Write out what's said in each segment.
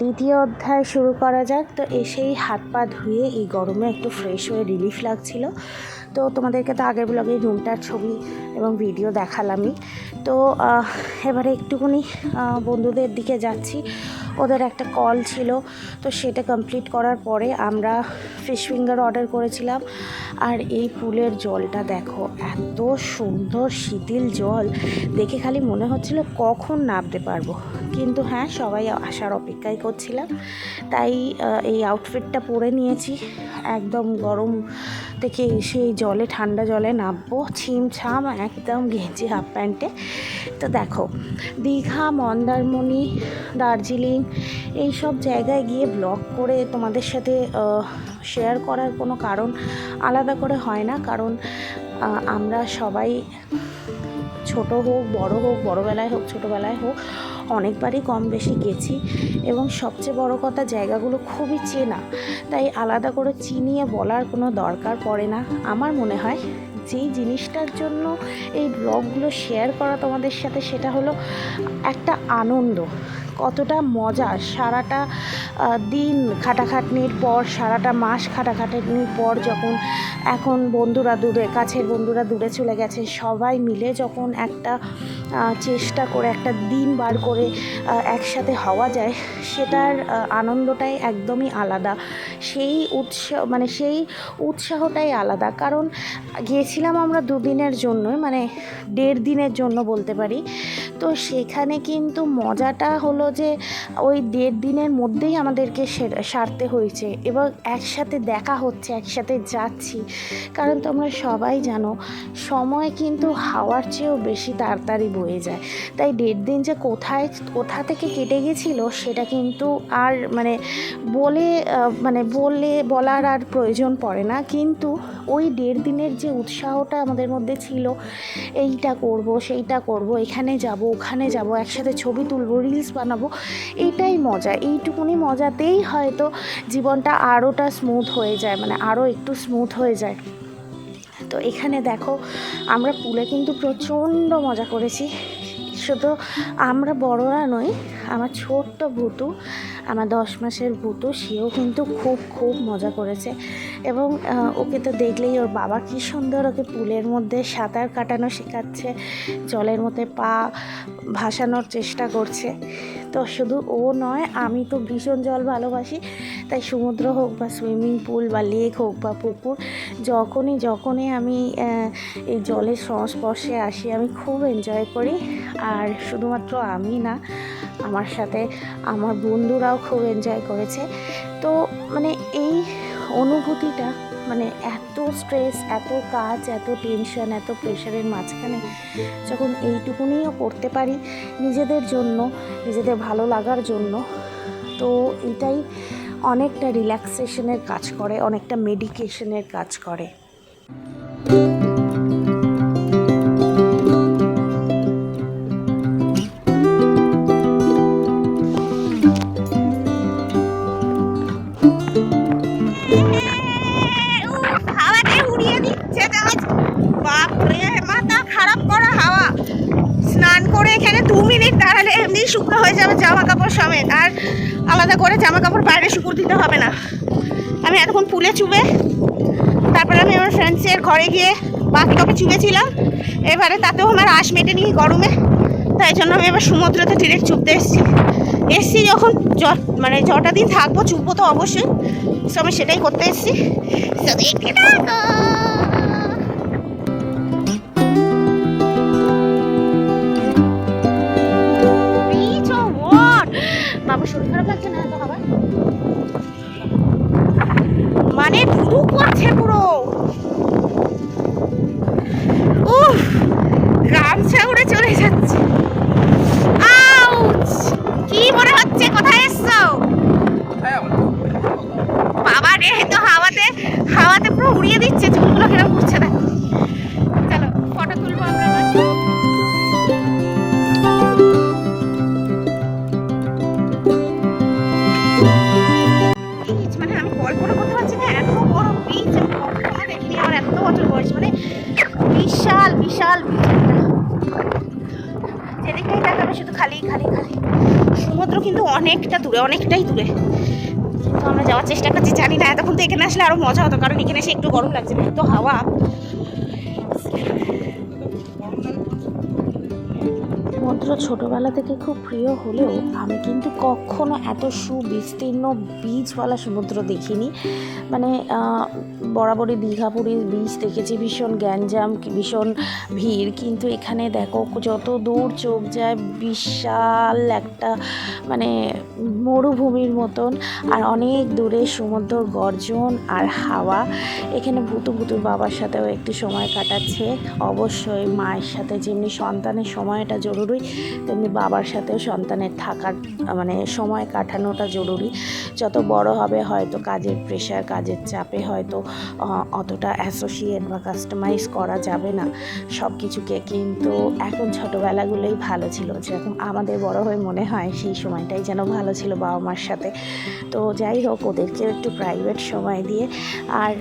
দ্বিতীয় অধ্যায় শুরু করা যাক। তো এসেই হাত পা ধুয়ে এই গরমে একটু ফ্রেশ হয়ে রিলিফ লাগছিল। তো তোমাদেরকে তো আগের ব্লগে রুমটার ছবি এবং ভিডিও দেখালামই। তো এবারে একটুখানি বন্ধুদের দিকে যাচ্ছি। ওদের একটা কল ছিল, তো সেটা কমপ্লিট করার পরে আমরা ফিশ ফিঙ্গার অর্ডার করেছিলাম। আর এই পুলের জলটা দেখো, এত সুন্দর শীতল জল। দেখে খালি মনে হচ্ছিল কখন নামতে পারব। কিন্তু হ্যাঁ সবাই আসার অপেক্ষাই করছিলাম। তাই এই আউটফিটটা পরে নিয়েছি। একদম গরম থেকে এসে জলে, ঠান্ডা জলে নামবো। ছিম ছাম একদম গেঞ্জি হাফ প্যান্টে তো দেখো, দীঘা, মন্দারমণি, দার্জিলিং এই সব জায়গায় গিয়ে ব্লগ করে তোমাদের সাথে শেয়ার করার কোনো কারণ আলাদা করে হয় না। কারণ আমরা সবাই ছোট হোক, বড় হোক, বড়বেলায় হোক, ছোটোবেলায় হোক, অনেকবারই কম বেশি গেছি এবং সবচেয়ে বড় কথা, জায়গাগুলো খুবই চেনা। তাই আলাদা করে চিনিয়ে বলার কোনো দরকার পড়ে না। আমার মনে হয় যেই জিনিসটার জন্য এই ব্লগগুলো শেয়ার করা তোমাদের সাথে সেটা হলো একটা আনন্দ। কতটা মজা। সারাটা দিন খাটাখাটনির পর, সারাটা মাস খাটাখাটনির পর যখন এখন বন্ধুরা দূরে, কাছের বন্ধুরা দূরে চলে গেছে, সবাই মিলে যখন একটা চেষ্টা করে, একটা দিন বার করে একসাথে হওয়া যায়, সেটার আনন্দটাই একদমই আলাদা। সেই উৎসাহ মানে সেই উৎসাহটাই আলাদা। কারণ গিয়েছিলাম আমরা দুদিনের জন্য মানে দেড় দিনের জন্য বলতে পারি। তো সেখানে কিন্তু মজাটা হলো যে ওই দেড় দিনের মধ্যেই আমাদেরকে সারতে হয়েছে এবং একসাথে দেখা হচ্ছে, একসাথে যাচ্ছি। কারণ তোমরা সবাই জানো, সময় কিন্তু হাওয়ার চেয়েও বেশি তাড়াতাড়ি বয়ে যায়। তাই দেড় দিন যে কোথায়, কোথা থেকে কেটে গেছিল সেটা কিন্তু আর মানে বলে মানে বলে, বলার আর প্রয়োজন পড়ে না। কিন্তু ওই দেড় দিনের যে উৎসাহটা আমাদের মধ্যে ছিল, এইটা করব, সেইটা করব, এখানে যাব ওখানে যাব, একসাথে ছবি তুলবো রিলস বানাবো। এটাই মজা, এইটুকুনি মজাতেই হয়তো জীবনটা আরোটা স্মুথ হয়ে যায় মানে আরও একটু স্মুথ হয়ে যায়। তো এখানে দেখো, আমরা পুলে কিন্তু প্রচণ্ড মজা করেছি। শুধু আমরা বড়রা নই, আমার ছোট্ট ভুতু, আমার দশ মাসের ভুতু, সেও কিন্তু খুব খুব মজা করেছে। এবং ওকে তো দেখলেই ওর বাবা কী সুন্দর ওকে পুলের মধ্যে সাঁতার কাটানো শেখাচ্ছে, জলের মধ্যে পা ভাসানোর চেষ্টা করছে। তো শুধু ও নয়, আমি তো ভীষণ জল ভালোবাসি, তাই সমুদ্র হোক বা সুইমিং পুল বা লেক হোক বা পুকুর, যখনই যখনই আমি এই জলের সংস্পর্শে আসি, আমি খুব এনজয় করি। আর শুধুমাত্র আমি না, আমার সাথে আমার বন্ধুরাও খুব এনজয় করেছে। তো মানে এই অনুভূতিটা মানে এত স্ট্রেস এত কাজ, এত টেনশন এত প্রেশারের মাঝখানে যখন এইটুকুনিও করতে পারি নিজেদের জন্য, নিজেদের ভালো লাগার জন্য, তো এটাই অনেকটা রিল্যাক্সেশনের কাজ করে, অনেকটা মেডিকেশনের কাজ করে। শুকনো হয়ে যাবে জামা কাপড় সমেত, আর আলাদা করে জামা কাপড় বাইরে শুকুর দিতে হবে না। আমি এতক্ষণ পুলে চুবে, তারপরে আমি আমার ফ্রেন্ডসের ঘরে গিয়ে কাপড় চুবেছিলাম। এবারে তাতেও আমার আশ মেটেনি গরমে, তাই জন্য আমি এবার সমুদ্রতে ডিরেক্ট চুপতে এসেছি। এসছি যখন জ মানে জটা দিন থাকব, চুপবো তো অবশ্যই। তো আমি সেটাই করতে এসেছি। মানে ধুধু করছে পুরো। উফ গামছা উড়ে চলে যাচ্ছে। কি মনে হচ্ছে? কোথায় এসছো? বাবা রে, তো হাওয়াতে হাওয়াতে পুরো উড়িয়ে দিচ্ছে চুলগুলো কীরকম উঠছে যেদিকেই দেখাবে শুধু খালি খালি খালি। সমুদ্র কিন্তু অনেকটা দূরে, অনেকটাই দূরে। তো আমরা যাওয়ার চেষ্টা করছি, জানি না, এতক্ষণ তো এখানে আসলে আরও মজা হতো, কারণ এখানে এসে একটু গরম লাগছে তো হাওয়া। সমুদ্র ছোটবেলা থেকে খুব প্রিয় হলেও আমি কিন্তু কখনো এত সুবিস্তীর্ণ বীজওয়ালা সমুদ্র দেখিনি। মানে বরাবরই দীঘা পুরীর বীজ দেখেছি, ভীষণ গ্যাঞ্জাম, ভীষণ ভিড়। কিন্তু এখানে দেখো, যত দূর চোখ যায়, বিশাল একটা মানে মরুভূমির মতন। আর অনেক দূরে সমুদ্রর গর্জন আর হাওয়া। এখানে ভুতু ভুতুর বাবার সাথেও একটু সময় কাটাচ্ছে। অবশ্যই মায়ের সাথে যেমনি সন্তানের সময়টা জরুরি, তেমনি বাবার সাথেও সন্তানের থাকার মানে সময় কাটানোটা জরুরি। যত বড় হবে হয়তো কাজের প্রেশার কাজের চাপে হয়তো অতটা অ্যাসোসিয়েট বা কাস্টমাইজ করা যাবে না। সব কিছুকে কিন্তু এখন ছোটোবেলাগুলোই ভালো ছিল। যেরকম আমাদের বড় হয়ে মনে হয় সেই সময়টাই যেন ভালো ছিল বাবা মার সাথে। তো যাই হোক ওদেরকেও একটু প্রাইভেট সময় দিয়ে আর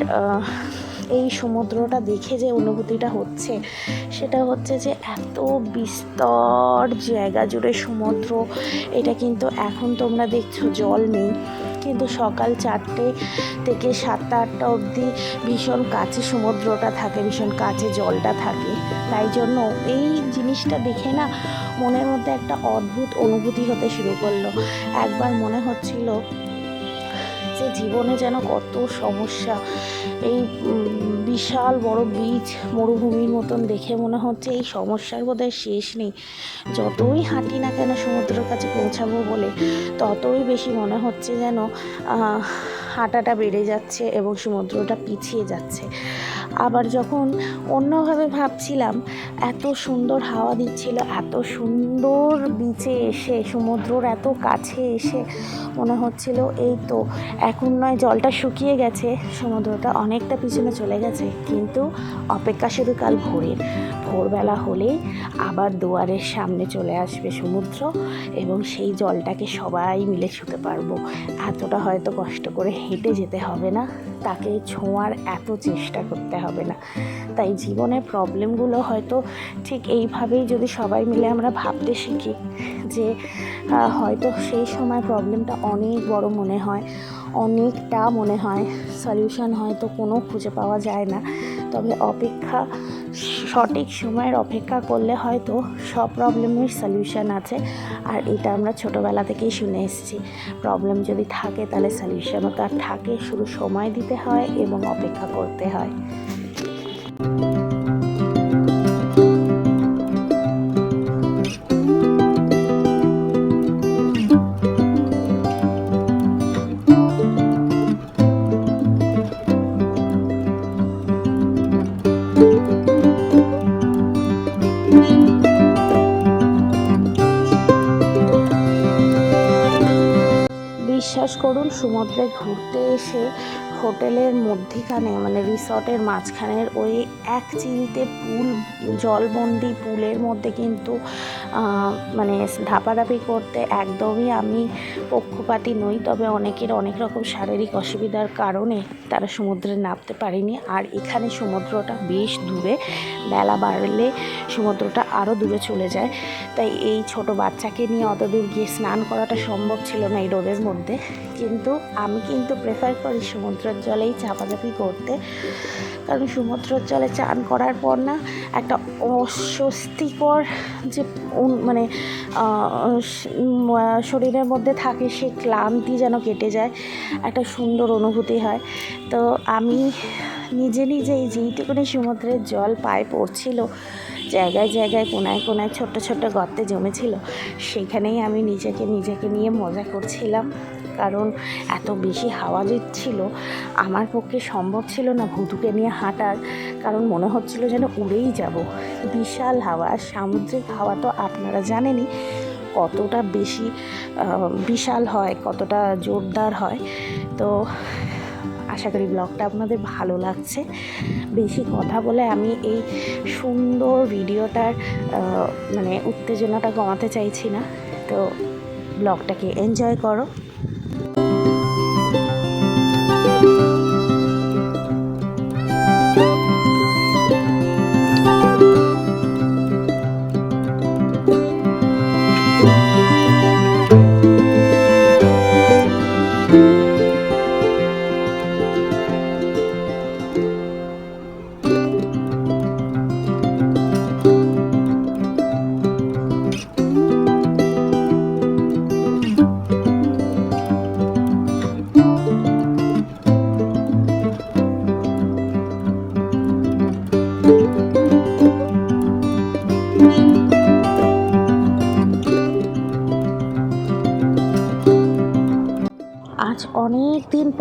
এই সমুদ্রটা দেখে যে অনুভূতিটা হচ্ছে, সেটা হচ্ছে যে এত বিস্তর জায়গা জুড়ে সমুদ্র। এটা কিন্তু এখন তোমরা দেখছ জল নেই। কিন্তু সকাল চারটে থেকে সাতটা, আটটা অবধি ভীষণ কাছে সমুদ্রটা থাকে, ভীষণ কাছে জলটা থাকে। তাই জন্য এই জিনিসটা দেখে না মনের মধ্যে একটা অদ্ভুত অনুভূতি হতে শুরু করল। একবার মনে হচ্ছিল যে জীবনে যেন কত সমস্যা। এই বিশাল বড় বীজ মরুভূমির মতন দেখে মনে হচ্ছে এই সমস্যার বোধহয় শেষ নেই। যতই হাঁটি না কেন সমুদ্রের কাছে পৌঁছাবো বলে, ততই বেশি মনে হচ্ছে যেন হাঁটাটা বেড়ে যাচ্ছে এবং সমুদ্রটা পিছিয়ে যাচ্ছে। আবার যখন অন্যভাবে ভাবছিলাম, এত সুন্দর হাওয়া দিচ্ছিল, এত সুন্দর বিচে এসে, সমুদ্রর এত কাছে এসে মনে হচ্ছিল, এই তো এখন নয় জলটা শুকিয়ে গেছে, সমুদ্রটা অনেকটা পিছনে চলে গেছে, কিন্তু অপেক্ষা শুধু কাল ভোরের। ভোরবেলা হলেই আবার দুয়ারের সামনে চলে আসবে সমুদ্র এবং সেই জলটাকে সবাই মিলে ছুতে পারব। এতটা হয়তো কষ্ট করে হেঁটে যেতে হবে না। তাকে ছোঁয়ার এত চেষ্টা করতে হবে না। তাই জীবনের প্রবলেমগুলো হয়তো ঠিক এইভাবেই যদি সবাই মিলে আমরা ভাবতে শিখি যে হয়তো সেই সময় প্রবলেমটা অনেক বড় মনে হয়, অনেকটা মনে হয়, সলিউশন হয়তো কোনো খুঁজে পাওয়া যায় না। তবে অপেক্ষা সঠিক সময়ের অপেক্ষা করলে হয়তো সব প্রবলেমের সলিউশান আছে। আর এটা আমরা ছোটোবেলা থেকেই শুনে এসেছি। প্রবলেম যদি থাকে তাহলে সলিউশানও তার থাকে। শুধু সময় দিতে হয় এবং অপেক্ষা করতে হয়। বিশ্বাস করুন, সমুদ্রে ঘুরতে এসে হোটেলের মধ্যিখানে মানে রিসর্টের মাঝখানের ওই এক চিলতে পুল, জলবন্দি পুলের মধ্যে কিন্তু মানে ধাপাধাপি করতে একদমই আমি পক্ষপাতী নই, তবে অনেকের অনেক রকম শারীরিক অসুবিধার কারণে তারা সমুদ্রে নামতে পারেনি। আর এখানে সমুদ্রটা বেশ দূরে, বেলা বাড়লে সমুদ্রটা আরও দূরে চলে যায়। তাই এই ছোট বাচ্চাকে নিয়ে অত দূর গিয়ে স্নান করাটা সম্ভব ছিল না এই রোদের মধ্যে। কিন্তু আমি কিন্তু প্রেফার করি সমুদ্রের জলেই চাপাচাপি করতে। কারণ সমুদ্রের জলে চান করার পর না একটা অস্বস্তিকর যে মানে স- শরীরের মধ্যে থাকে সেই ক্লান্তি যেন কেটে যায়। একটা সুন্দর অনুভূতি হয়। তো আমি নিজে নিজেই যেইটুকুনি সমুদ্রের জল পায়ে পড়ছিল জায়গায় জায়গায়, কোনায় কোনায় ছোট্ট ছোট্ট গর্তে জমেছিল। সেখানেই আমি নিজেকে নিজেকে নিয়ে মজা করছিলাম। কারণ এত বেশি হাওয়া দিচ্ছিল আমার পক্ষে সম্ভব ছিল না ভুতুকে নিয়ে হাঁটার। কারণ মনে হচ্ছিল যেন উড়েই যাব। বিশাল হাওয়া সামুদ্রিক হাওয়া তো আপনারা জানেনই কতটা বেশি বিশাল হয়, কতটা জোরদার হয়। তো আশা করি ব্লগটা আপনাদের ভালো লাগছে। বেশি কথা বলে আমি এই সুন্দর ভিডিওটার মানে উত্তেজনাটা কমাতে চাইছি না। তো ব্লগটাকে এনজয় করো।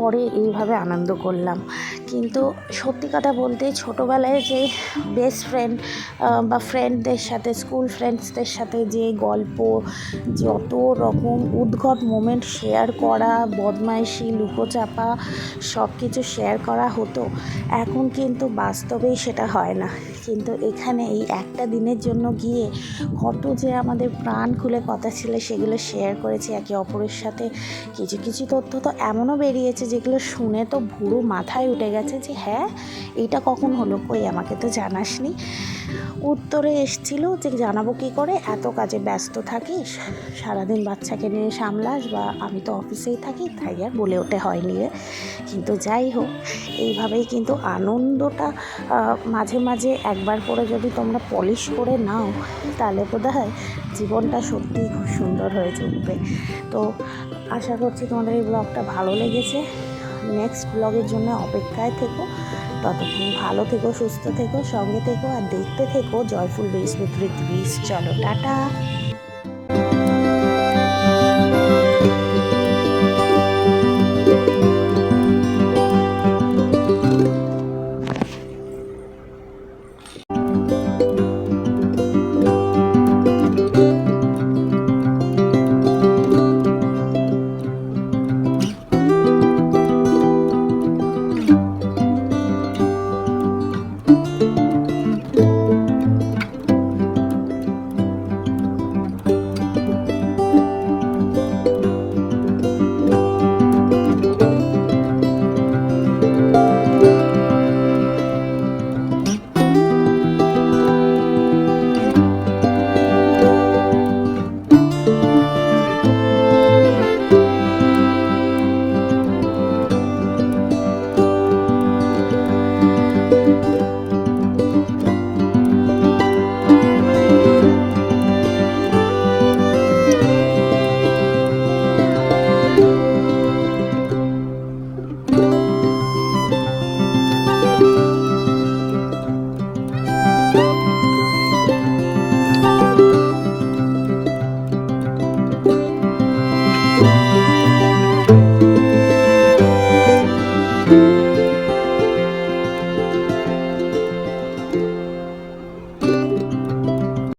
পরে এইভাবে আনন্দ করলাম। কিন্তু সত্যি কথা বলতে ছোটোবেলায় যে বেস্ট ফ্রেন্ড বা ফ্রেন্ডদের সাথে স্কুল ফ্রেন্ডসদের সাথে যে গল্প যত রকম উদ্ঘট মোমেন্ট শেয়ার করা, বদমাইশি, লুকোচাপা সব কিছু শেয়ার করা হতো। এখন কিন্তু বাস্তবেই সেটা হয় না। কিন্তু এখানে এই একটা দিনের জন্য গিয়ে কত যে আমাদের প্রাণ খুলে কথা ছিল, সেগুলো শেয়ার করেছি একে অপরের সাথে। কিছু কিছু তথ্য তো এমনও বেরিয়েছে যেগুলো শুনে তো ভুরু মাথায় উঠে গেছে। যে হ্যাঁ এইটা কখন হলো? কই? আমাকে তো জানাসনি। উত্তরে এসছিল যে, জানাব কী করে? এত কাজে ব্যস্ত থাকিস, সারাদিন বাচ্চাকে নিয়ে সামলাস বা আমি তো অফিসেই থাকি, তাই আর বলে ওঠে হয়নি রে। কিন্তু যাই হোক, এইভাবেই কিন্তু আনন্দটা মাঝে মাঝে একবার করে যদি তোমরা পলিশ করে নাও, তাহলে বোধ হয় জীবনটা সত্যিই খুব সুন্দর হয়ে উঠবে তো আশা করছি তোমাদের এই ব্লগটা ভালো লেগেছে। নেক্সট ব্লগের জন্য অপেক্ষায় থেকো। ততক্ষণ ভালো থেকো, সুস্থ থেকো, সঙ্গে থেকো, আর দেখতে থেকো জয়ফুল বেস উইথ বীজ চলো, টাটা।